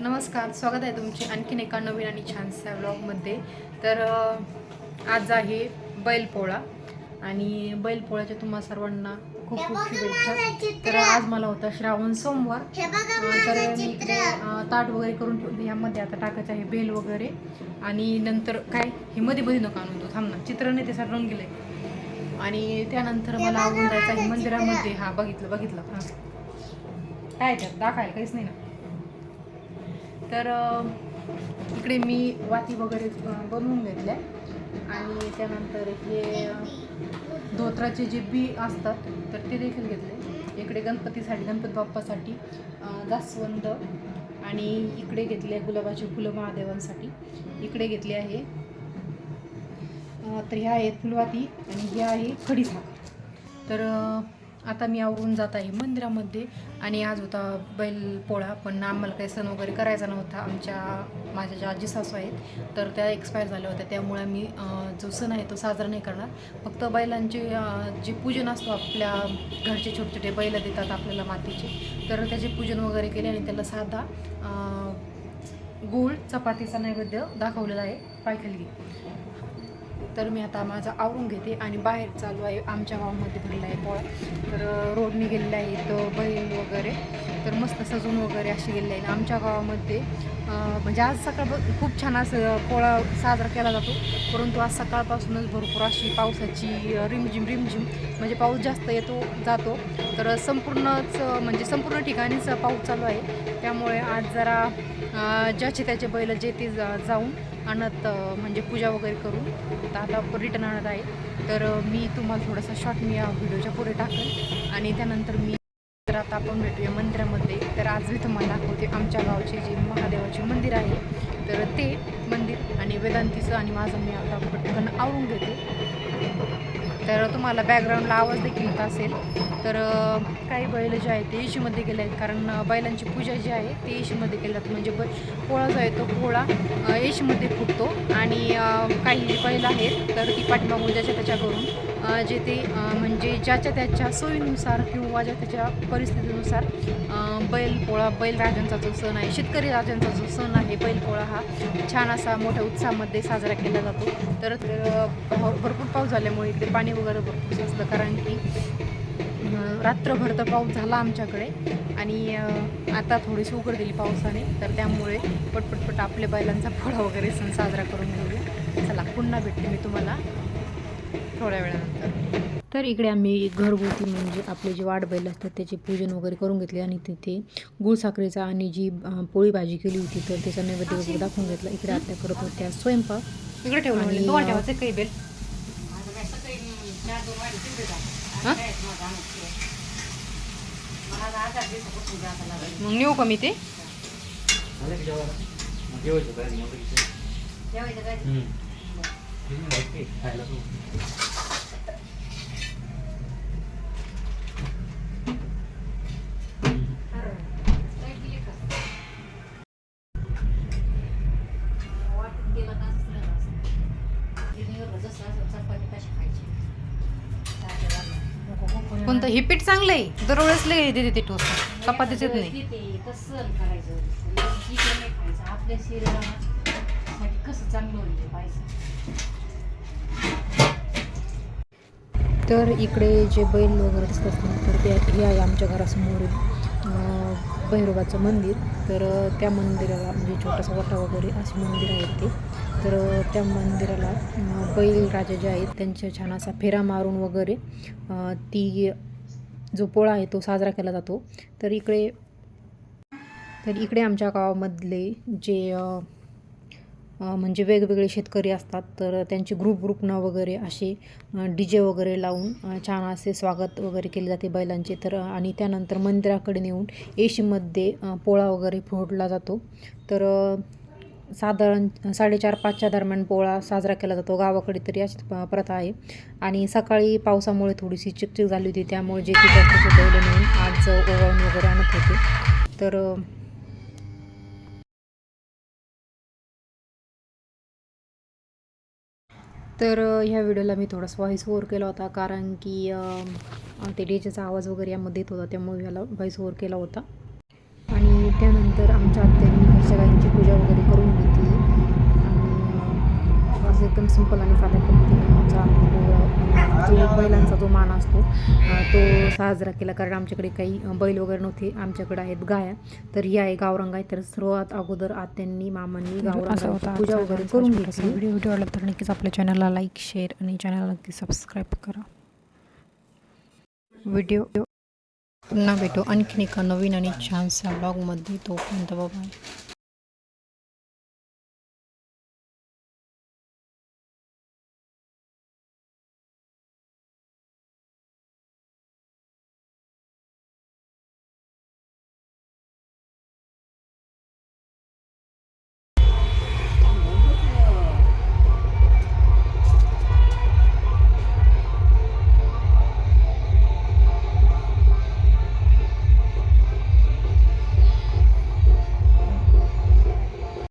नमस्कार स्वागत आहे तुमचे आणखीन एका नवीन आणि छानशा व्लॉगमध्ये तर आज आहे बैलपोळा आणि बैलपोळ्याच्या तुम्हा सर्वांना खूप खूप शुभेच्छा. तर आज मला होता श्रावण सोमवार. तर मी इकडे ताट वगैरे करून ठेवले यामध्ये आता टाकायचं आहे बेल वगैरे. आणि नंतर काय? हे मध्ये मध्ये नका आणून तो. थांब ना. चित्र नाही ते रंगील आहे आणि त्यानंतर मला आवडून जायचं आहे. मंदिरामध्ये. हा बघितलं बघितलं. हां. काय त्यात? दाखायला काहीच नाही ना. तर इकडे मी वाती वगैरे बनवून घेतल्या. आणि त्यानंतर इथे धोत्राचे जे बी असतात तर ते देखील घेतले. इकडे गणपतीसाठी गणपती बाप्पासाठी जास्वंद आणि इकडे घेतले आहे गुलाबाचे फुलं महादेवांसाठी. इकडे घेतले आहे तर ह्या आहेत फुलवाती आणि ह्या आहे खडीसाखर. तर आता मी आवरून जात आहे मंदिरामध्ये. आणि आज होता बैल पोळा पण आम्हाला काही सण वगैरे करायचा नव्हता. आमच्या माझ्या ज्या आजी सासू आहेत तर त्या एक्सपायर झाल्या होत्या. त्यामुळे मी जो सण आहे तो साजरा नाही करणार. फक्त बैलांचे जे पूजन असतो आपल्या घरचे छोटे छोटे बैल देतात आपल्याला मातीचे. तर त्याचे पूजन वगैरे केले आणि त्याला साधा अ, गूळ चपातीचा नैवेद्य दाखवलेला आहे पायखाली. तर मी आता माझं आवरून घेते आणि बाहेर चालू आहे आमच्या गावामध्ये भरला आहे पोळा. तर रोडने गेलेला आहे तो बैल वगैरे. तर मस्त सजून वगैरे अशी गेलेली आहे आमच्या गावामध्ये म्हणजे आज सकाळ खूप छान असं पोळा साजरा केला जातो. परंतु आज सकाळपासूनच भरपूर अशी पावसाची रिमझिम रिमझिम म्हणजे पाऊस जास्त येतो जातो. तर संपूर्णच म्हणजे संपूर्ण ठिकाणीच पाऊस चालू आहे. त्यामुळे आज जरा ज्याचे त्याचे बैल जे ते जा जाऊन आणत म्हणजे पूजा वगैरे करून आता आता रिटर्न आणत आहे. तर मी तुम्हाला थोडासा शॉर्ट मी या व्हिडिओच्या पुढे टाकेन. आणि त्यानंतर मी तर आता आपण भेटूया मंदिरामध्ये. तर आज मी तुम्हाला दाखवते आमच्या गावचे जे महादेवाचे मंदिर आहे तर ते मंदिर आणि वेदांतीचं आणि माझं मी आता पटकन आवरून घेते. तर तुम्हाला बॅकग्राऊंडला आवाज देखील येत असेल. तर काही बैल जे आहेत ते येशीमध्ये गेले आहेत. कारण बैलांची पूजा जी आहे ते येशीमध्ये केली जाते म्हणजे बै पोळा जो आहे तो पोळा अ, येशीमध्ये फुटतो. आणि काही बैल आहेत तर ती पाठीमागून ज्याच्या त्याच्या करून जे ते म्हणजे ज्याच्या त्याच्या सोयीनुसार किंवा ज्या त्याच्या परिस्थितीनुसार बैलपोळा बैलराजांचा जो सण आहे शेतकरी राजांचा जो सण आहे बैलपोळा हा छान असा मोठ्या उत्साहामध्ये साजरा केला जातो. तर भरपूर पाऊस झाल्यामुळे इकडे पाणी वगैरे भरपूर असतं कारण की रात्रभर तर पाऊस झाला आमच्याकडे आणि आता थोडीशी उघड दिली पावसाने तर त्यामुळे पटपटपट आपल्या बैलांचा पोळा वगैरे सण साजरा करून घेऊया. चला पुन्हा भेटते मी तुम्हाला. थोड्या वेळानंतर. तर इकडे आम्ही घरगुती म्हणजे आपले जे वाढ बैल असतात त्याचे पूजन वगैरे करून घेतले आणि तिथे गुळसाखरेचा आणि जी पोळी भाजी केली होती तर त्याचा नैवेद्य वगैरे दाखवून घेतला. इकडे आत्या करत होत्या. स्वयंपाक इकडे ठेवलं म्हणजे ठेवायचे काही बेल? मग नेऊ का मी ते? कोणतं? हे पीठ चांगलं आहे. दरवेळेस लय देते ते ठोस चपातीच येत नाही. कसं आपल्या शरीरासाठी कसं चांगलं होईल ते पाहिजे तर इकडे जे बैल वगैरे दिसतात ना तर ते हे आहे आमच्या घरासमोर भैरोबाचं भैरवाचं मंदिर. तर त्या मंदिराला म्हणजे छोटासा वटा वगैरे असे मंदिर आहेत ते. तर त्या मंदिराला बैल राजा जे आहेत त्यांच्या छान असा फेरा मारून वगैरे ती जो पोळा आहे तो साजरा केला जातो. तर इकडे तर इकडे आमच्या गावामधले जे म्हणजे वेगवेगळे शेतकरी असतात तर त्यांचे ग्रुप ग्रुपनं वगैरे असे डी जे वगैरे लावून छान असे स्वागत वगैरे केले जाते बैलांचे. तर आणि त्यानंतर मंदिराकडे नेऊन येशीमध्ये पोळा वगैरे फोडला जातो. तर साधारण साडेचार पाचच्या दरम्यान पोळा साजरा केला जातो. गावाकडे तरी अशी प्रथा आहे. आणि सकाळी पावसामुळे थोडीशी चिकचिक झाली होती त्यामुळे जे ती जास्तचे बैल नेऊन आज ओवाळून वगैरे आणत होते. तर तर ह्या व्हिडिओला मी थोडासा व्हॉईस ओव्हर केला होता. कारण की ते डीजेचा आवाज वगैरे यामध्ये येत होता. त्यामुळे ह्याला व्हॉईस ओव्हर केला होता. आणि त्यानंतर आमच्या आत्यांनी घरच्या गाईंची पूजा वगैरे करून घेतली. आणि असं एकदम सिंपल आणि साध्या पद्धतीने आमचा जो बैलांचा जो मान असतो तो साजरा केला. कारण आमच्याकडे काही बैल वगैरे नव्हते आमच्याकडे आहेत गाया. तर ही आहे गावरंग आहे तर सर्वात अगोदर आत्यांनी मामांनी गावरंगाची पूजा वगैरे करून घेतली. व्हिडिओ व्हिडिओ आवडला तर नक्कीच आपल्या चॅनलला लाईक शेअर आणि चॅनलला नक्की सबस्क्राईब करा. व्हिडिओ पुन्हा भेटू. आणखीन एका नवीन आणि छानशा ब्लॉगमध्ये तोपर्यंत बाबा